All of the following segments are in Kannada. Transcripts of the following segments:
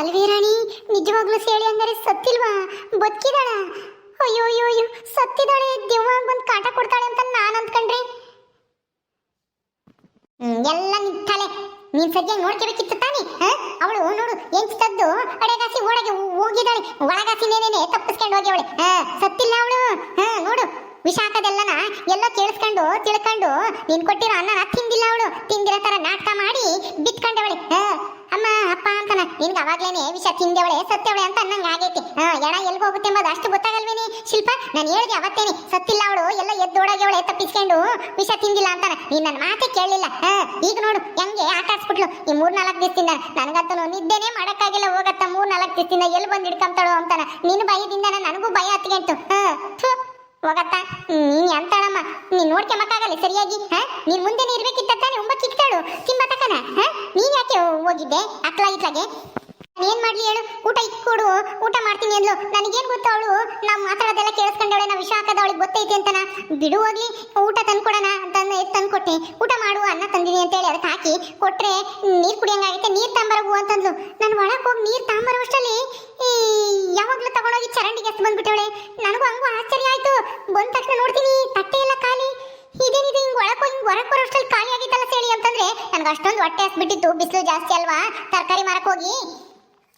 ಅಲ್ವೇ ರಾಣಿ? ನಿಜವಾಗ್ಲೂ ಸೇಳಿ ಅಂದರೆ ಸತ್ತಿಲ್ವಾ? ಬದುಕಿದಾಳ? ಅಯ್ಯೋ ಅಯ್ಯೋ ಅಯ್ಯೋ ಸತ್ತಿದಾಳೆ. ದೆವ್ವ ಬಂದು ಕಾಟ ಕೊಡ್ತಾಳೆ ಅಂತ ನಾನು ಅಂದ್ಕೊಂಡ್ರೆ. ಎಲ್ಲ ನಿಂತಾಳೆ ನೀನ್ ಸದ್ಯ ನೋಡ್ಕೋಬೇಕಿತ್ತು ತಾನೆ ಅವಳು ನೋಡು ಎಂಚಿತದ್ದು ಅಡೆಗಾಸಿ ಒಳಗೆ ಹೋಗಿದ್ದಾಳೆ. ಒಳಗಾಸಿ ನೇನೇನೆ ತಪ್ಪಿಸ್ಕೊಂಡು ಹೋಗಿ ಅವಳೆ. ಸತ್ತಿಲ್ಲ ಅವಳು. ನೋಡು. ವಿಷ ಹಾಕೋದೆಲ್ಲನ ಎಲ್ಲ ಕೇಳಿಸ್ಕೊಂಡು ತಿಳ್ಕೊಂಡು ನೀನ್ ಕೊಟ್ಟಿರೋ ಅನ್ನನ ತಿಂದಿಲ್ಲ ಅವಳು. ತಿಂದಿರೋ ತರ ನಾಟಕ ಮಾಡಿ ಬಿತ್ಕೊಂಡವಳೆ. ಅಮ್ಮ ಅಪ್ಪ ಅಂತಾನ. ನಿನ್ಗೆ ಅವಾಗ್ಲೇನೆ ವಿಷ ತಿಂದವಳೆ ಸತ್ತವಳೆ ಅಂತ ಅನ್ನಂಗೆ ಆಗೈತಿ. ಎಣ ಎಲ್ಗ್ ಹೋಗುತ್ತೆ ಎಂಬುದು ಅಷ್ಟು ಗೊತ್ತಾಗಲ್ವೇನಿ? ಶಿಲ್ಪ ನಾನು ಹೇಳ್ದೆ ಅವತ್ತೇನೆ ಸತ್ತಿಲ್ಲ ಅವಳು ಎಲ್ಲ ಎದ್ದೋಡಾಗ್ಯವಳೆ ತಪ್ಪಿಸ್ಕೊಂಡು ವಿಷ ತಿಂದಿಲ್ಲ ಅಂತಾನ. ನೀನ್ ನನ್ನ ಮಾತೇ ಕೇಳಲಿಲ್ಲ. ಈಗ ನೋಡು ಹೆಂಗೆ ಆಟ ಆಡ್ಸ್ಬಿಟ್ಲು. ಈ ಮೂರ್ ನಾಲ್ಕು ದಿವಸದಿಂದ ನನಗಂತೂ ನಿದ್ದೆನೇ ಮಾಡೋಕ್ಕಾಗಿಲ್ಲ ಹೋಗತ್ತ. ಮೂರ್ ನಾಲ್ಕು ದಿವಸದಿಂದ ಎಲ್ಲಿ ಬಂದು ಹಿಡ್ಕೊಂತಾಳು ಅಂತಾನ. ನಿನ್ನ ಭಯದಿಂದ ನನಗೂ ಭಯ ಹತ್ಕೊಂತು ಹಾ ಥು, ಹೋಗತ್ತ? ನೀನ್ ಎಂತಾಳಮ್ಮ ನೀನ್ ನೋಡ್ಕೊಂಬಕ್ಕಾಗಲ್ಲ ಸರಿಯಾಗಿ, ಹಾ? ನೀನ್ ಮುಂದೆನೆ ಇರ್ಬೇಕಿತ್ತ ತಾನೆ ಒಂಬತ್ತು ಇಕ್ತಾಳು ತಿಂಬತಕನ ಹಾ? ನೀನ್ ಯಾಕೆ ಹೋಗಿದ್ದೆ ಅಕ್ಲ ಇತ್ಲಾಗೆ ಏನ್ ಮಾಡ್ಲಿ ಹೇಳು? ಊಟ ಇಕ್ಕೊಡು, ಊಟ ಮಾಡ್ತೀನಿ ಅಂದ್ಲು. ನನಗೇನ್ ಗೊತ್ತು ಅವಳು? ನಾವು ಮಾತಾಡೋದೆಲ್ಲ ಕೇಳಿಸ್ಕೊಂಡವಳೆ ನಾವು ವಿಷ ಹಾಕದ ಅವಳಿಗೆ ಗೊತ್ತೈತಿ ಅಂತನ. ಬಿಡು ಹೋಗ್ಲಿ, ಊಟ ತಂದ್ಕೊಡೋಣ ಎತ್ ತಂದ್ಕೊಟ್ಟೆ. ಊಟ ಮಾಡು, ಅನ್ನ ತಂದಿನಿ ಅಂತೇಳಿ ಅದಕ್ಕೆ ಹಾಕಿ ಕೊಟ್ರೆ, ನೀರ್ ಕುಡಿಯಂಗಾಗೈತೆ, ನೀರ್ ತಾಂಬರಗು ಅಂತಂದ್ಲು. ನಾನು ಒಳಗೆ ಹೋಗಿ ನೀರ್ ತಾಂಬರೋಷ್ಟಲ್ಲಿ ಈ ಎತ್ತು ಬಂದ್ಬಿಟ್ಟವಳೆ. ನನಗೂ ಹಂಗೂ ಆಶ್ಚರ್ಯ ಆಯ್ತು. ಬಂದ ತಕ್ಷಣ ನೋಡ್ತೀನಿ, ತಟ್ಟೆ ಎಲ್ಲ ಖಾಲಿ. ಇದೇನಿದೆ, ಹಿಂಗ್ ಒಳಕ್ ಹೋಗಿ, ಹಿಂಗ್ ಹೊರಕ್ ಬರೋಷ್ಟರಲ್ಲಿ ಖಾಲಿ ಆಗಿತ್ತಲ್ಲ ಸೇಳಿ ಅಂತಂದ್ರೆ ನನಗೆ ಅಷ್ಟೊಂದು ಹೊಟ್ಟೆ ಹಸ್ಬಿಟ್ಟಿತ್ತು. ಬಿಸಿಲು ಜಾಸ್ತಿ ಅಲ್ವಾ? ತರಕಾರಿ ಮಾರಕ್ ಹೋಗಿ.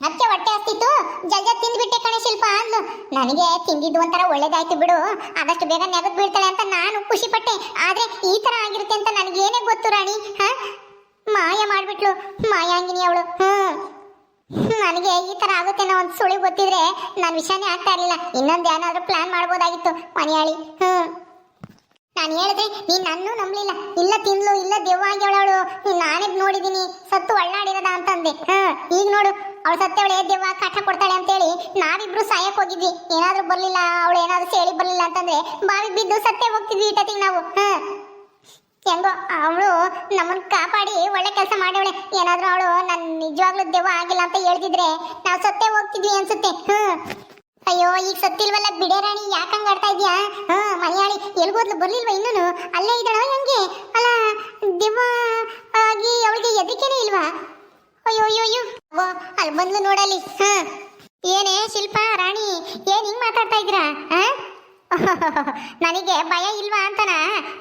ಅದಕ್ಕೆ ಹೊಟ್ಟೆ ಹಸ್ತಿತ್ತು. ಜಲ್ಜ ತಿಂದ್ಬಿಟ್ಟೆ ಕಣೆ ಶಿಲ್ಪ ಅಂದ್ಲು. ನನಗೆ ತಿಂದಿದ್ದು ಒಂಥರ ಒಳ್ಳೇದಾಯ್ತು ಬಿಡು. ಆದಷ್ಟು ಬೇಗ ನೆಗದು ಬೀಳ್ತಾಳೆ ಅಂತ ನಾನು ಖುಷಿ ಪಟ್ಟೆ ಆದ್ರೆ ಈ ತರ ಆಗಿರುತ್ತೆ ಅಂತ ನನಗೇನೇ ಗೊತ್ತು ರಾಣಿ. ಹ? ಮಾಯ ಮಾಡಿಬಿಟ್ಲು. ಮಾಯಾಂಗಿನಿ ಅವಳು. ಹ್ಮ್. ನನಗೆ ಈ ತರ ಅನ್ನೋ ಒಂದು ಸುಳಿ ಗೊತ್ತಿದ್ರೆ ನಾನು ವಿಷಯನೇ ಆಗ್ತಾ ಇರ್ಲಿಲ್ಲ. ಇನ್ನೊಂದು ಏನಾದ್ರೂ ಪ್ಲಾನ್ ಮಾಡ್ಬೋದಾಗಿತ್ತು, ಮನೆಯಾಳಿ. ಹ್ಮ್. ನಾನು ಹೇಳಿದೆ, ನೀನ್ ನನ್ನೂ ನಂಬಲಿಲ್ಲ. ಇಲ್ಲ ತಿನ್ಲು ಇಲ್ಲ ದೆವ್ವ ಆಗ್ಯವಳವಳು ನಾನೇ ನೋಡಿದೀನಿ, ಸತ್ತು ಒಳ್ಳಾಡಿರೋದ ಅಂತಂದೆ. ಹ ಈಗ ನೋಡು, ಅವಳು ಸತ್ತವಳೆ ದೆವ್ವ ಕಾಟ ಕೊಡ್ತಾಳೆ ಅಂತೇಳಿ ನಾವಿಬ್ರು ಸಾಯಕ್ ಹೋಗಿದ್ವಿ. ಏನಾದ್ರೂ ಬರಲಿಲ್ಲ, ಅವಳು ಏನಾದ್ರೂ ಸೇಳಿ ಬರಲಿಲ್ಲ ಅಂತಂದ್ರೆ ಬಾವಿ ಬಿದ್ದು ಸತ್ತೇ ಹೋಗ್ತಿದ್ವಿ ಇಟ್ಟತಿಗೆ ನಾವು. ಹ ಹೆಂಗೋ ಅವಳು ನಮ್ಮನ್ನ ಕಾಪಾಡಿ ಒಳ್ಳೆ ಕೆಲಸ ಮಾಡವಳೆ ಏನಾದರೂ ಅವಳು ನನ್ನ ನಿಜವಾಗ್ಲೂ ದೆವ್ವ ಆಗಿಲ್ಲ ಅಂತ ಹೇಳ್ತಿದ್ರೆ ನಾವು ಸತ್ತೇ ಹೋಗ್ತಿದ್ವಿ ಅನ್ಸುತ್ತೆ. ಹ್ಞೂ ಅಯ್ಯೋ, ಈಗ ಸತ್ತಿಲ್ವಲ್ಲ ಬಿಡೆ ರಾಣಿ ಯಾಕಂಗ ಆಡ್ತಾ ಇದ್ಯಾ? ಹಾ ಮಲಯಾಳಿ ಎಲ್ಗೋದ್ಲು ಬರ್ಲಿಲ್ವಾ ಇನ್ನೂ ಅಲ್ಲೇ ಇದ್ದಾಳ ಹೆಂಗೆ? ಅಲ್ಲ, ದೆವ್ವ ಆಗಿ ಅವಳಿಗೆ ಎದಕ್ಕೇನೆ ಇಲ್ವಾ? ಅಯ್ಯೋ ಅಯ್ಯೋ ಅಯ್ಯೋ. ಓ ಅಲ್ಲಿ ಬಂದ್ಲು ನೋಡಲಿ ಹಾ ಏನೇ ಶಿಲ್ಪ, ರಾಣಿ, ಏನ್ ಹಿಂಗೆ ಮಾತಾಡ್ತಾ ಇದ್ದೀರಾ? ಹಾ? ನನಗೆ ಭಯ ಇಲ್ವಾ ಅಂತನ?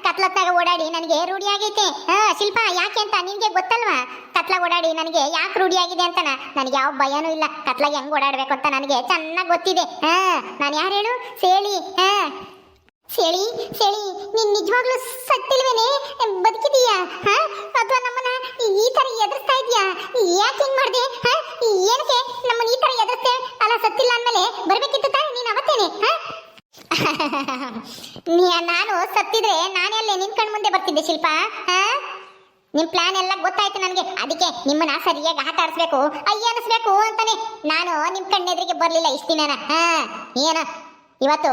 ಕತ್ಲತ್ತಾಗ ಓಡಾಡಿ ನನಗೆ ರೂಢಿಯಾಗೈತೆ ಶಿಲ್ಪ, ಯಾಕೆ ಅಂತ ನಿನ್ಗೆ ಗೊತ್ತಲ್ವಾ? ಕತ್ಲಾಗ ಓಡಾಡಿ ನನಗೆ ಯಾಕೆ ರೂಢಿಯಾಗಿದೆ ಅಂತನ? ನನಗೆ ಯಾವ ಭಯನೂ ಇಲ್ಲ. ಕತ್ಲಾಗ ಹೆಂಗ್ ಓಡಾಡ್ಬೇಕು ಅಂತ ನನಗೆ ಚೆನ್ನಾಗಿ ಗೊತ್ತಿದೆ. ಹಾ, ನಾನು ಯಾರು ಹೇಳು? ಸೇಳಿ. ಹಾ. ಸೇಳಿ ಸೇಳಿ, ನೀನ್ ನಿಜವಾಗ್ಲೂ ಸತ್ತಿಲ್ವೇನೆ ಬದುಕಿದೀಯಾ ಹಾ ಅಥವಾ ನಮ್ಮನ್ನ ಈ ತರ ಎದುರಿಸ್ತಾ ಇದೀಯಾ ಯಾಕೆ ಹಿಂಗ್ ಮಾಡ್ದೆ ಹಾ ಏನಕ್ಕೆ ನಮ್ಮನ್ನ ಈ ತರ ಎದುರಿಸ್ತೆ ಅಲ್ಲ ಸತ್ತಿಲ್ಲ ಅಂದ್ಮೇಲೆ ಬರ್ಬೇಕಿತ್ತು ತಾನೆ ನೀನ್ ಅವತ್ತೇನೆ ಹಾ ನೀ- ನಾನು ನಾನೇ ನಾನೆಲ್ಲೇ ನಿನ್ ಕಣ್ ಮುಂದೆ ಬರ್ತಿದ್ದೆ, ಶಿಲ್ಪ. ಹಾ? ನಿಮ್ ಪ್ಲಾನ್ ಎಲ್ಲ ಗೊತ್ತಾಯ್ತು ನನಗೆ. ಅದಕ್ಕೆ ನಿಮ್ಮನ್ನ ಸರಿಯಾಗಿ ಆಟ ಆಡಿಸ್ಬೇಕು, ಅಯ್ಯ ಅನಿಸ್ಬೇಕು ಅಂತಾನೆ. ನಾನು ನಿಮ್ ಕಣ್ಣೆದ್ರಿಗೆ ಬರ್ಲಿಲ್ಲ ಇಷ್ಟ ದಿನ ಹಾ? ಏನ? ಇವತ್ತು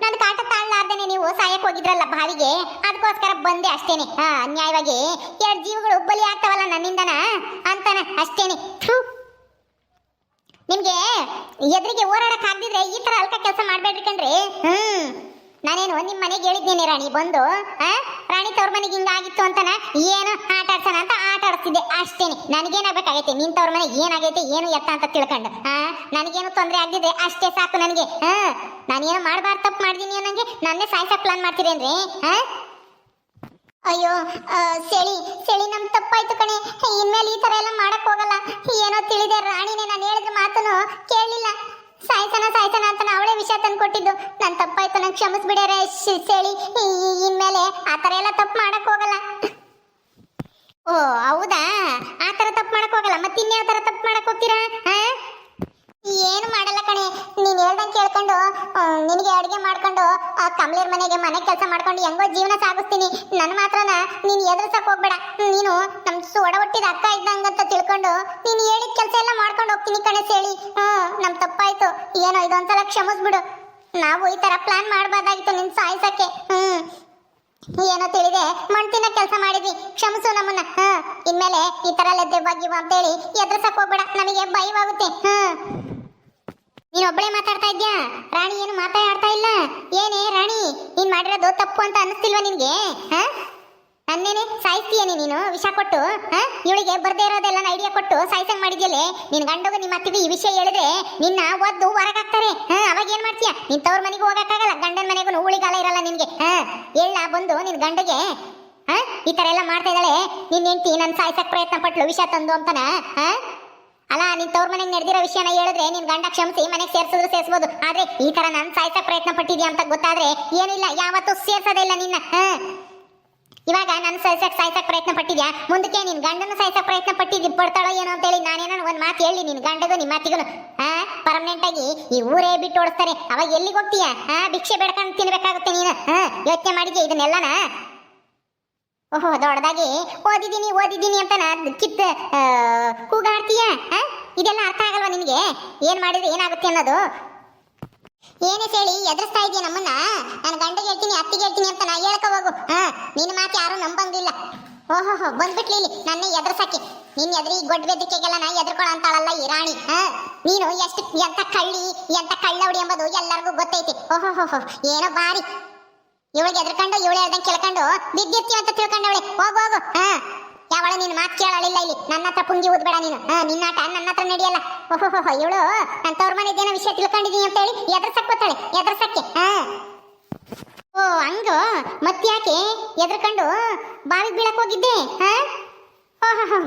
ನನ್ನ ಕಾಟ ತಾಳ್ಲಾರ್ದೇನೆ ನೀವು ಸಾಯಕ್ ಹೋಗಿದ್ರಲ್ಲ ಬಾವಿಗೆ? ಅದಕ್ಕೋಸ್ಕರ ಬಂದೆ ಅಷ್ಟೇನೆ. ಹಾ ಅನ್ಯಾಯವಾಗಿ ಎರಡು ಜೀವಗಳು ಬಲಿ ಆಗ್ತಾವಲ್ಲ ನನ್ನಿಂದನ? ಅಂತಾನ ಅಷ್ಟೇನೆ. ನಿಮ್ಗೆ ಎದುರಿಗೆ ಓಡಾಡಕ್ ಆಗ್ದಿದ್ರೆ ಈ ತರ ಅಲ್ಕ ಕೆಲಸ ಮಾಡ್ಬೇಡ್ರಿ ಕಣ್ರಿ. ಹ್ಮ್. ನಾನೇನು ನಿಮ್ಮ ಮನೆಗೆ ಹೇಳಿದ್ದೇನೆ ರಾಣಿ, ಬಂದು ರಾಣಿ ತವ್ರ ಮನೆಗೆ ಹಿಂಗಾಗಿತ್ತು ಅಂತನ? ಏನು ಆಟ ಆಡ್ಸೋಣ ಅಂತ ಆಟ ಆಡ್ತಿದ್ದೆ ಅಷ್ಟೇನೆ. ನನಗೇನಾಗಬೇಕಾಗೈತೆ ನಿನ್ ತವ್ರ ಮನೆಗೆ ಏನಾಗೈತೆ ಏನು ಎತ್ತ ಅಂತ ತಿಳ್ಕೊಂಡು ನನಗೇನು ತೊಂದರೆ ಆಗಿದ್ರೆ ಅಷ್ಟೇ ಸಾಕು ನನಗೆ ಹಾ ನಾನೇನು ಮಾಡಬಾರ್ದು, ತಪ್ಪು ಮಾಡಿದೀನಿ ಅನ್ನಂಗೆ ನನ್ನೇ ಸಾಯಿಸ ಪ್ಲಾನ್ ಮಾಡ್ತೀರೇನ್ರಿ ಹಾ ಅಯ್ಯೋ ಸೆಳಿ ಸೆಳಿ ನಮ್ ತಪ್ಪಾಯ್ತು ಕಣೆ. ಇನ್ಮೇಲೆ ಈ ತರ ಎಲ್ಲ ಮಾಡಕ್ ಹೋಗಲ್ಲ. ಏನೋ ತಿಳಿದೆ ರಾಣಿನೇ, ನಾನು ಹೇಳಿದ ಮಾತನು ಕೇಳಲಿಲ್ಲ. ಸಾಯ್ತನ, ಸಾಯ್ತಾನ ಅಂತ ಅವಳೇ ವಿಷಯ ತಂದ್ಕೊಟ್ಟಿದ್ದು ನನ್ ತಪ್ಪಾಯ್ತು, ನಂಗೆ ಕ್ಷಮಿಸ್ಬಿಡ್ಯಾರೆ ಹೇಳಿ ಇನ್ಮೇಲೆ ಆ ತರ ಎಲ್ಲ ತಪ್ಪು ಮಾಡಕ್ ಹೋಗಲ್ಲ. ಓ, ಹೌದಾ? ಆ ತರ ತಪ್ಪು ಮಾಡಕ್ ಹೋಗಲ್ಲ. ಮತ್ತೆ ಇನ್ಯಾವ ತರ ತಪ್ಪು ಮಾಡಕ್ ಹೋಗ್ತೀರಾ ಏನು ಮಾಡಲ್ಲ ಕಣೆ. ನೀನ್ ಹೇಳ್ದಂಗೆ ಕೇಳ್ಕೊಂಡು ನಿನಗೆ ಅಡುಗೆ ಮಾಡ್ಕೊಂಡು ಕಮಲೇರ್ ಮನೆಗೆ ಮನೆ ಕೆಲಸ ಮಾಡ್ಕೊಂಡು ಹೆಂಗೋ ಜೀವನ ಸಾಗಿಸ್ತೀನಿ. ನನ್ನ ಮಾತ್ರನ, ನೀನು ಎದುರಿಸಕ್ಕೆ ಹೋಗ್ಬೇಡ. ನೀನು ನಮ್ಮ ಸೋಡ ಹುಟ್ಟಿದ ಅಕ್ಕ ಇದ್ದಂಗಂತ ತಿಳ್ಕೊಂಡು, ನೀನು ಹೇಳಿದ ಕೆಲಸ ಎಲ್ಲ ಮಾಡ್ಕೊಂಡು ಹೋಗ್ತೀನಿ ಕಣೆ, ಸೇಳಿ. ಇದೊಂದ್ಸಲ ಕ್ಷಮಿಸ್ಬಿಡು. ನಾವು ಈ ತರ ಪ್ಲಾನ್ ಮಾಡಬಾರ್ದಾಗಿತ್ತು ನಿನ್ ಸಾಯಿಸಕ್ಕೆ. ಹ್ಮ್. ಏನೋ ತಿಳಿದೆ, ಮಣ್ತಿನ ಕೆಲಸ ಮಾಡಿದ್ವಿ. ಕ್ಷಮಿಸು ನಮ್ಮನ್ನ. ಹ. ಇನ್ಮೇಲೆ ಈ ತರ ಎಲ್ಲ ಬಗ್ಗಿವ ಅಂತೇಳಿ ಎದುರ್ಸಕ್ ಹೋಗ್ಬೇಡ. ನಮಗೆ ಭಯವಾಗುತ್ತೆ. ಹ. ನೀನ್ ಒಬ್ಬಳೇ ಮಾತಾಡ್ತಾ ಇದ್ಯಾ? ರಾಣಿ ಏನು ಮಾತಾಡ್ತಾ ಇಲ್ಲ? ಏನೇ ರಾಣಿ? ನೀನ್ ಮಾಡಿರೋದು ತಪ್ಪು ಅಂತ ಅನಿಸ್ತಿಲ್ವಾ ನಿನ್ಗೆ? ಹ? ನನ್ನೇನೆ ಸಾಯಿಸ್ತೀಯೇನೆ ನೀನು? ವಿಷ ಕೊಟ್ಟು ಇವಳಿಗೆ ಬರದೇ ಇರೋದೆಲ್ಲ ಐಡಿಯಾ ಕೊಟ್ಟು ಸಾಯಿಸಂಗ್ ಮಾಡಿದ್ಯಲ್ಲೇ? ನಿನ್ ಗಂಡಗ ನಿಮ್ಮ ಅತ್ತಿಗೆ ಈ ವಿಷಯ ಹೇಳಿದ್ರೆ ನಿನ್ನ ಒದ್ದು ಹೊರಗಾಕ್ತಾರೆ ಅವಾಗ ಏನ್ ಮಾಡ್ತೀಯ? ನಿನ್ ತವ್ರ ಮನೆಗೂ ಹೋಗಕ್ಕಾಗಲ್ಲ, ಗಂಡನ ಮನೆಗೂ ಉಳಿಗಾಲ ಇರಲ್ಲ ನಿನ್ಗೆ. ಹೇಳ ಬಂದು ನಿನ್ ಗಂಡಗೆ ಈ ತರ ಎಲ್ಲ ಮಾಡ್ತಾ ಇದ್ದಾಳೆ. ನಿನ್ ಹೆಂಡತಿ ನನ್ ಸಾಯ್ಸಕ್ ಪ್ರಯತ್ನ ಪಟ್ಲು, ವಿಷ ತಂದು ಅಂತನ ಅಲ್ಲ, ನಿನ್ ತವ್ರ ಮನೆಗೆ ನಡೆದಿರೋ ವಿಷಯನ ಹೇಳಿದ್ರೆ ನಿನ್ ಗಂಡ ಕ್ಷಮಿಸಿ ಮನೆಗೆ ಸೇರ್ಸಿದ್ರು ಸೇರ್ಸ್ಬೋದು. ಆದ್ರೆ ಈ ತರ ನನ್ ಸಾಯ್ಸಕ್ ಪ್ರಯತ್ನ ಪಟ್ಟಿದ್ಯಾ ಅಂತ ಗೊತ್ತಾದ್ರೆ ಏನಿಲ್ಲ, ಯಾವತ್ತೂ ಸೇರ್ಸೋದೇ ಇಲ್ಲ ನಿನ್ನ ಇವಾಗ ನನ್ನ ಸಾಯ್ಸಕ್ ಸಾಯ್ಸಕ್ ಪ್ರಯತ್ನ ಪಟ್ಟಿದ್ಯಾ? ಮುಂದಕ್ಕೆ ನಿನ್ ಗಂಡನ ಸಾಯ್ಸಕ್ ಪ್ರಯತ್ನ ಪಟ್ಟಿದ್ದಿ, ಪಡ್ತಾಳೋ ಏನೋ ಅಂತ ಹೇಳಿ ನಾನೇನೋ ಒಂದ್ ಮಾತು ಹೇಳಿ ನಿನ್ ಗಂಡಗೂ ನಿನ್ ಮಾತಿಗೂ ಆ ಪರ್ಮನೆಂಟ್ ಆಗಿ ಈ ಊರೇ ಬಿಟ್ಟು ಓಡಿಸ್ತಾರೆ. ಅವಾಗ ಎಲ್ಲಿಗೆ ಹೋಗ್ತೀಯ? ಆ, ಭಿಕ್ಷೆ ಬೇಡ್ಕೊಂಡು ತಿನ್ಬೇಕಾಗುತ್ತೆ ನೀನು. ಹಾ ಯೋಚನೆ ಮಾಡಿದ್ಯಾ ಇದನ್ನೆಲ್ಲನ? ಓಹೋ, ದೊಡ್ಡದಾಗಿ ಓದಿದ್ದೀನಿ ಓದಿದ್ದೀನಿ ಅಂತ ನಾ ಕಿತ್ತ ಕೂಗಾಡ್ತೀಯ? ಇದೆಲ್ಲ ಅರ್ಥ ಆಗಲ್ವಾ ನಿನಗೆ? ಏನು ಮಾಡಿದ್ರೆ ಏನಾಗುತ್ತೆ ಅನ್ನೋದು? ಏನೇ ಹೇಳಿ, ಎದುರಿಸ್ತಾ ಇದೀಯ ನಮ್ಮನ್ನ? ನಾನು ಗಂಡಗೆ ಹೇಳ್ತೀನಿ, ಅತ್ತಿಗೆ ಹೇಳ್ತೀನಿ ಅಂತ ನಾ ಹೇಳ್ಕ ಹೋಗು. ಹಾ, ನಿನ್ನ ಮಾತು ಯಾರು ನಂಬಂಗಿಲ್ಲ. ಓಹೋ ಬಂದ್ಬಿಟ್ಲಿ ಇಲ್ಲಿ, ನನ್ನ ಎದುರ್ಸಕ್ಕೆ. ನಿನ್ ಎದುರಿ ಗೊಡ್ಡ ಬೆದರಿಕೆಗೆಲ್ಲ ನಾ ಎದ್ರಕೊಳ್ಳ ಅಂತಾಳಲ್ಲ ಈ ರಾಣಿ. ಹಾ, ನೀನು ಎಷ್ಟು, ಎಂತ ಕಳ್ಳಿ, ಎಂತ ಕಳ್ಳವಡಿ ಎಂಬುದು ಎಲ್ಲರಿಗೂ ಗೊತ್ತೈತಿ. ಓಹೋ ಏನೋ ಬಾರಿ. ಇವಳಿಗೆ ಎದ್ರಕೊಂಡು, ಇವಳು ಹೇಳ್ದಂಗೆ ಕೇಳ್ಕೊಂಡು ಬಿದ್ದಿರ್ತೀವಿ ಅಂತ ತಿಳ್ಕೊಂಡವಳೆ. ಹೋಗು ಹೋಗು. ಹಾ. ಯಾವಳ ನಿನ್ನ ಮಾತು ಕೇಳಲಿಲ್ಲ ಇಲ್ಲಿ. ನನ್ನ ಹತ್ರ ಪುಂಗಿ ಊದ್ಬೇಡ ನೀನು. ಹಾ ನಿನ್ನಾಟ ನನ್ನ ಹತ್ರ ನಡೆಯಲ್ಲ. ಓಹೋ ಇವಳು ನನ್ನ ತವ್ರ ಮನೆದೇನೋ ವಿಷಯ ತಿಳ್ಕೊಂಡಿದ್ದೀನಿ ಅಂತ ಹೇಳಿ ಎದುರ್ಸಕ್ ಎದ್ರಸಕ್ಕೆ, ಹಾ. ಓ, ಹಂಗು? ಮತ್ತ್ಯಾಕೆ? ಎದ್ರಕೊಂಡು ಬಾವಿಗೆ ಬೀಳಕ್ ಹೋಗಿದ್ದೆ, ಹಾ?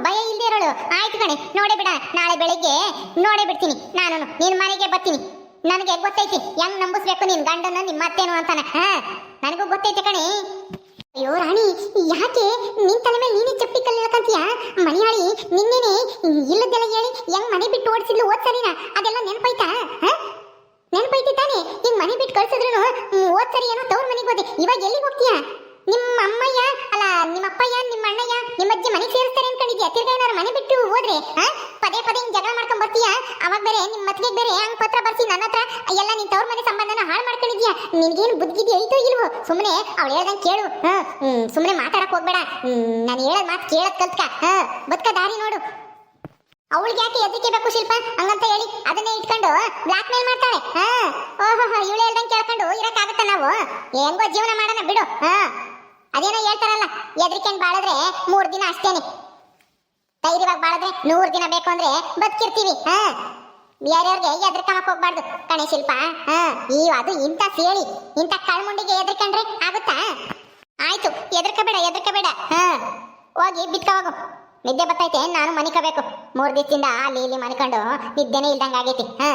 ಭಯ ಇಲ್ಲದೆ ಇರೋಳು. ಆಯ್ತು ಕಣೆ, ನೋಡೇ ಬಿಡ. ನಾಳೆ ಬೆಳಿಗ್ಗೆ ನೋಡೇ ಬಿಡ್ತೀನಿ ನಾನು ನಿನ್ನ ಮನೆಗೆ ಬರ್ತೀನಿ. ನನಗೆ ಗೊತ್ತೈತಿ, ಹೆಂಗ್ ನಂಬಿಸ್ಬೇಕು ನಿನ್ನ ಗಂಡನ ನಿಮ್ಮ ಅತ್ತೇನು ಅಂತಾನೆ. ಹಾ, ನನಗೂ ಗೊತ್ತೈತೆ ಕಣೆ. ಅಯ್ಯೋ ರಾಣಿ, ಯಾಕೆ? ನಿನ್ ತಲೆ ಮೇಲೆ ನೀನೇ ಚಪ್ಪಿ ಕಲ್ಲು ಹೇಳ್ಕಂತೀಯ ಮನೆಯಾಳಿ ನಿನ್ನೇನೆ ಇಲ್ಲದೆಲ್ಲ ಹೇಳಿ ಹೆಂಗ್ ಮನೆ ಬಿಟ್ಟು ಓಡಿಸಿದ್ಲು ಓದ್ ಸರಿನಾ? ಅದೆಲ್ಲ ನೆನಪೈತಾ? ಹಾ? ನೆನಪೈತಿ ತಾನೆ? ಹಿಂಗ್ ಮನೆ ಬಿಟ್ಟು ಕಳ್ಸಿದ್ರು ಓದ್ ಸರಿ ಏನೋ ತವ್ರ ಮನೆಗೆ ಹೋದೆ. ಇವಾಗ ಎಲ್ಲಿಗೆ ಹೋಗ್ತೀಯಾ? ನಿಮ್ಮ ಅಮ್ಮಯ್ಯ, ಅಲ್ಲ, ನಿಮ್ಮ ಅಪ್ಪಯ್ಯ, ನಿಮ್ಮ ಅಣ್ಣಯ್ಯ, ನಿಮ್ಮ ಅಜ್ಜಿ ಮನೆ ಸೇರಿಸ್ತಾರೆ ಅನ್ಕೊಂಡಿದ್ಯಾ? ತಿರ್ಗಾ ಏನಾರು ಮನೆ ಬಿಟ್ಟು ಹೋದ್ರೆ ಪದೇ ಪದೇ ಹಿಂಗ್ ಜಗಳ ಮಾಡ್ಕೊಂಡ್ ಬರ್ತೀಯಾ? ಅವಾಗ ಬೇರೆ ನಿಮ್ಮ ಮತ್ತಿಗೆ ಬೇರೆ ಹಂಗ್ ಪತ್ರ ಬರ್ಸಿ ನನ್ನ ಹತ್ರ ಎಲ್ಲ ನಿನ್ ತವ್ರ ಮನೆ ಸಂಬಂಧನ ಹಾಳು ಮಾಡ್ಕೊಂಡಿದ್ಯಾ ನಿನ್ಗೇನು ಬುದ್ಧಿಗೆ ಐತೋ ಇಲ್ವೋ? ಸುಮ್ಮನೆ ಅವಳು ಹೇಳ್ದಂಗೆ ಕೇಳು. ಹ್ಞೂ ಸುಮ್ಮನೆ ಮಾತಾಡಕ್ ಹೋಗ್ಬೇಡ. ನಾನು ಹೇಳೋದು ಮಾತು ಕೇಳದ್ ಕಲ್ತ್ಕ. ಹಾಂ, ಬದ್ಕ ದಾರಿ ನೋಡು. ಅವಳಿಗೆ ಯಾಕೆ ಎದಕ್ಕೆ ಬೇಕು ಶಿಲ್ಪ? ಹಂಗಂತ ಹೇಳಿ. ಅದನ್ನೇ ಇಟ್ಕೊಂಡು ಬ್ಲಾಕ್ ಮೇಲ್ ಮಾಡ್ತಾಳೆ. ಹಾ ಓಹೋ ಇವಳು ಹೇಳ್ದಂಗೆ ಕೇಳ್ಕೊಂಡು ಇರಕ್ಕಾಗತ್ತ ನಾವು? ಹೆಂಗೋ ಜೀವನ ಮಾಡೋಣ ಬಿಡು. ಹಾ, ಅದೇನೋ ಹೇಳ್ತಾರಲ್ಲ ಎದ್ರಿಕೊಂಡು ಬಾಳಿದ್ರೆ ಮೂರ್ ದಿನ ಅಷ್ಟೇನೆ. ಧೈರ್ಯವಾಗಿ ಬಾಳಿದ್ರೆ ನೂರ್ ದಿನ ಬೇಕು ಅಂದ್ರೆ ಬದುಕಿರ್ತೀವಿ. ಹಾ. ಬೇರೆಯವ್ರಿಗೆ ಎದ್ರಕಮಕ್ ಹೋಗ್ಬಾರ್ದು ಕಣೆ ಶಿಲ್ಪ. ಹಾ ಈ ಅದು ಇಂಥ ಸೇಳಿ, ಇಂಥ ಕಳ್ಮುಂಡಿಗೆ ಎದ್ರಕಂಡ್ರೆ ಆಗುತ್ತಾ? ಆಯ್ತು ಎದ್ರಕಬೇಡ ಎದ್ರಕಬೇಡ ಹಾ, ಹೋಗಿ ಬಿತ್ಕ ಹೋಗು. ನಿದ್ದೆ ಬರ್ತೈತೆ ನಾನು ಮನಿಕಬೇಕು. ಮೂರ್ ದಿವಸದಿಂದ ಅಲ್ಲಿ ಇಲ್ಲಿ ಮನಿಕೊಂಡು ನಿದ್ದೆನೇ ಇಲ್ದಂಗ ಆಗೈತಿ. ಹಾ.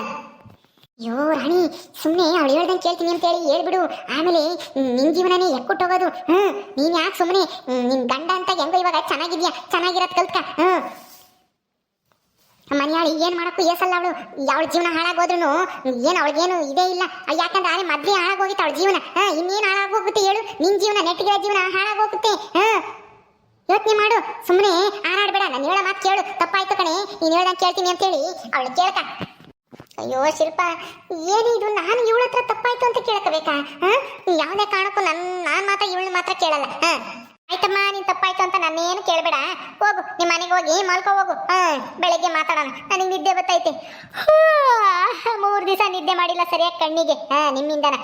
ಅಯ್ಯೋ ರಾಣಿ ಸುಮ್ಮನೆ ಅವಳು ಹೇಳ್ದಂಗೆ ಕೇಳ್ತೀನಿ ಅಂತೇಳಿ ಹೇಳ್ಬಿಡು. ಆಮೇಲೆ ನಿನ್ನ ನಿನ್ ಜೀವನನೇ ಎಕ್ಕುಟ್ಟೋಗೋದು ಹ್ಮ್ ನೀನ್ ಯಾಕೆ ಸುಮ್ಮನೆ ನಿನ್ ಗಂಡ ಅಂತ ಹೆಂಗೋ ಇವಾಗ ಚೆನ್ನಾಗಿದ್ಯಾ? ಚೆನ್ನಾಗಿರೋದು ಕಲ್ತ್ಕ. ಹ್ಮ್ ಮನೆಯಾಳಿ ಏನು ಮಾಡಕ್ಕೂ ಏಸಲ್ಲ ಅವಳು. ಅವಳ ಜೀವನ ಹಾಳಾಗೋದ್ರೂ ಏನ್ ಅವಳಿಗೇನು ಇದೇ ಇಲ್ಲ. ಯಾಕಂದ್ರೆ ಆದ್ರೆ ಮದ್ವೆ ಹಾಳಾಗೋಗಿತ್ತು ಅವಳ ಜೀವನ. ಹಾ, ಇನ್ನೇನು ಹಾಳಾಗೋಗುತ್ತೆ ಹೇಳು? ನಿನ್ನ ಜೀವನ ನೆಟ್ಟಿಗೆ ಜೀವನ ಹಾಳಾಗೋಗುತ್ತೆ. ಹಾ, ಯೋಚನೆ ಮಾಡು. ಸುಮ್ಮನೆ ಹಾರಾಡಬೇಡ. ನಾನು ಹೇಳೋ ಮಾತು ಕೇಳು. ತಪ್ಪಾಯ್ತು ಕಣೆ. ನೀನು ಹೇಳ್ದಂಗೆ ಕೇಳ್ತೀನಿ ಅಂತೇಳಿ ಅವಳು ಕೇಳ್ಕ. ಅಯ್ಯೋ, ಶಿಲ್ಪ, ಏನು ಇದು? ನಾನು ಇವಳ ಹತ್ರ ತಪ್ಪಾಯ್ತು ಅಂತ ಕೇಳ್ಕೋಬೇಕಾ? ಹಾ, ಯಾವುದೇ ಕಾರಣಕ್ಕೂ ನನ್ನ ನಾನು ಮಾತ್ರ ಇವಳು ಮಾತ್ರ ಕೇಳಲ್ಲ. ಹಾ. ಆಯ್ತಮ್ಮ, ನೀನ್ ತಪ್ಪಾಯ್ತು ಅಂತ ನನ್ನೇನು ಕೇಳಬೇಡ. ಹೋಗು ನಿಮ್ಮ ಮನೆಗೆ ಹೋಗಿ ಮಲ್ಕೋ, ಹೋಗು. ಹಾ, ಬೆಳಗ್ಗೆ ಮಾತಾಡೋಣ. ನನಗೆ ನಿದ್ದೆ ಬತ್ತೈತೆ. ಮೂರು ದಿವಸ ನಿದ್ದೆ ಮಾಡಿಲ್ಲ ಸರಿಯಾಗಿ ಕಣ್ಣಿಗೆ. ಹಾ, ನಿಮ್ಮಿಂದನ.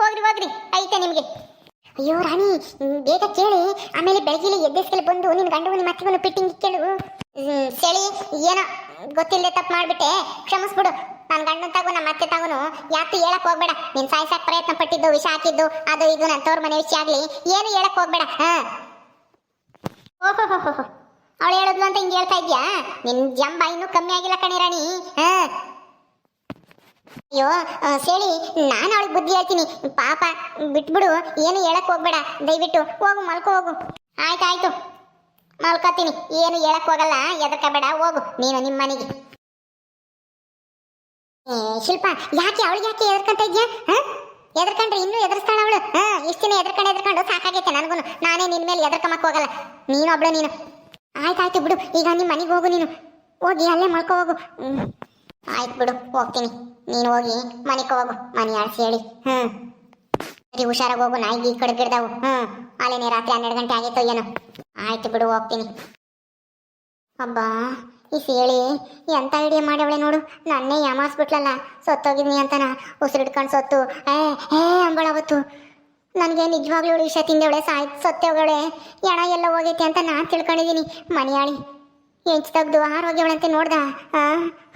ಹೋಗ್ರಿ ಹೋಗ್ರಿ. ಐತೆ ನಿಮಗೆ. ಅಯ್ಯೋ, ರಾಣಿ ಬೇಗ ಕೇಳಿ. ಆಮೇಲೆ ಬೆಳಗ್ಗೆ ಎದ್ದೆಸ್ಕಲ್ಲಿ ಬಂದು ನಿನ್ ಗಂಡು, ನಿಮ್ಮ ಮತ್ತಿಗೂ ಪಿಟ್ಟಿಂಗ್ ಕೇಳು. ಚಳಿ ಏನೋ ಗೊತ್ತಿಲ್ಲದೆ ತಪ್ಪು ಮಾಡ್ಬಿಟ್ಟೆ. ಕ್ಷಮಿಸ್ಬಿಡು. ನನ್ನ ಗಂಡನ ತಗು ನಮ್ಮ ಅತ್ತೆ ತಗುನು ಯಾಕೆ ಹೇಳಕ್ ಹೋಗ್ಬೇಡ. ನೀನ್ ಸಾಯ್ಸಕ್ ಪ್ರಯತ್ನ ಪಟ್ಟಿದ್ದು, ವಿಷ ಹಾಕಿದ್ದು, ಅದು ಇದು ನನ್ನ ತೋರ್ ಮನೆ ವಿಷಯ ಆಗ್ಲಿ, ಏನು ಹೇಳಕ್ ಹೋಗ್ಬೇಡ, ಹಾ? ಓಹೋ ಅವಳು ಹೇಳಿದ್ಲು ಅಂತ ಹಿಂಗೆ ಹೇಳ್ತಾ ಇದ್ಯಾ? ನಿನ್ ಜಂಬ ಇನ್ನೂ ಕಮ್ಮಿ ಆಗಿಲ್ಲ ಕಣಿರಾಣಿ ಹಾ? ಅಯ್ಯೋ ಸೇಳಿ, ನಾನು ಅವಳಿಗೆ ಬುದ್ಧಿ ಹೇಳ್ತೀನಿ. ಪಾಪ, ಬಿಟ್ಬಿಡು, ಏನು ಹೇಳಕ್ ಹೋಗ್ಬೇಡ. ದಯವಿಟ್ಟು ಹೋಗು, ಮಲ್ಕೋ, ಹೋಗು. ಆಯ್ತಾಯ್ತು. ಮಲ್ಕೋತೀನಿ. ಏನು ಹೇಳಕ್ ಹೋಗಲ್ಲ ಎದರ್ಕಬೇಡ ಹೋಗು. ನೀನು ನಿಮ್ಮ ಮನೆಗೆ ಶಿಲ್ಪ, ಯಾಕೆ ಅವಳಿಗೆ ಯಾಕೆ ಎದರ್ಕಂತ ಇದ್ಯಾ? ಎದರ್ಕೊಂಡ್ರೆ ಇನ್ನೂ ಎದುರಿಸ್ತಾಳ ಅವಳು. ಹಾ, ಇಷ್ಟು ದಿನ ಎದರ್ಕೊಂಡು ಎದರ್ಕೊಂಡು ಸಾಕಾಗೈತೆ ನನಗೂ ನಾನೇ ನಿನ್ ಮೇಲೆ ಎದರ್ಕಮಕ್ ಹೋಗಲ್ಲ. ನೀನು ಒಬ್ಳು, ನೀನು. ಆಯ್ತಾಯ್ತು ಬಿಡು. ಈಗ ನಿಮ್ಮ ಮನೆಗೆ ಹೋಗು ನೀನು. ಹೋಗಿ ಅಲ್ಲೇ ಮಲ್ಕೋ ಹೋಗು. ಆಯ್ತು ಬಿಡು, ಹೋಗ್ತೀನಿ. ನೀನು ಹೋಗಿ ಮನೆಗೆ ಹೋಗು. ಮನೆ ಆಡ್ಸಿ ಹೇಳಿ. ಹ್ಮ್ ಸರಿ, ಹುಷಾರಾಗಿ ಹೋಗು. ನಾಯಿಗೆ ಕಡ್ದಿಡ್ದಾವು ಹ್ಮ್ ಅಲ್ಲೇನೆ ರಾತ್ರಿ ಹನ್ನೆರಡು ಗಂಟೆ ಆಗಿತ್ತು ಏನೋ. ಆಯ್ತು ಬಿಡು, ಹೋಗ್ತೀನಿ. ಅಬ್ಬಾ, ಈ ಸೇಳಿ ಎಂತ ಐಡಿಯಾ ಮಾಡ್ಯವಳೆ ನೋಡು. ನನ್ನೇ ಯಾಮಾರ್ಸ್ಬಿಟ್ಲಲ್ಲ, ಸೊತ್ತೋಗಿದ್ನಿ ಅಂತನ. ಉಸಿರಿಡ್ಕೊಂಡು ಸೊತ್ತು. ಏ ಏ ಅಂಬಳ ಅವತ್ತು. ನನಗೆ ನಿಜವಾಗ್ಲೂ ವಿಷಯ ತಿಂದವಳೆ, ಸಾಯ್ ಸೊತ್ತೇವಳೆ ಎಣ ಎಲ್ಲ ಹೋಗೈತೆ ಅಂತ ನಾನು ತಿಳ್ಕೊಂಡಿದ್ದೀನಿ ಮನೆಯಾಳಿ ಹೆಂಚು ತೆಗ್ದು ಆರೋಗ್ಯವಳಂತೆ ನೋಡ್ದ. ಆ,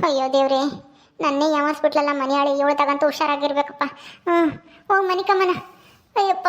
ಅಯ್ಯೋ ದೇವ್ರೆ. ನನ್ನೇ ಯಾವನ್ಸ್ಬಿಟ್ಲಲ್ಲ ಮನೆಯಾಳಿ, ಇವಳು ತಗಂತ ಹುಷಾರಾಗಿರ್ಬೇಕಪ್ಪ. ಹ್ಞೂ ಹೋಗಿ ಮನಿಕಮ್ಮನ. ಅಯ್ಯಪ್ಪ.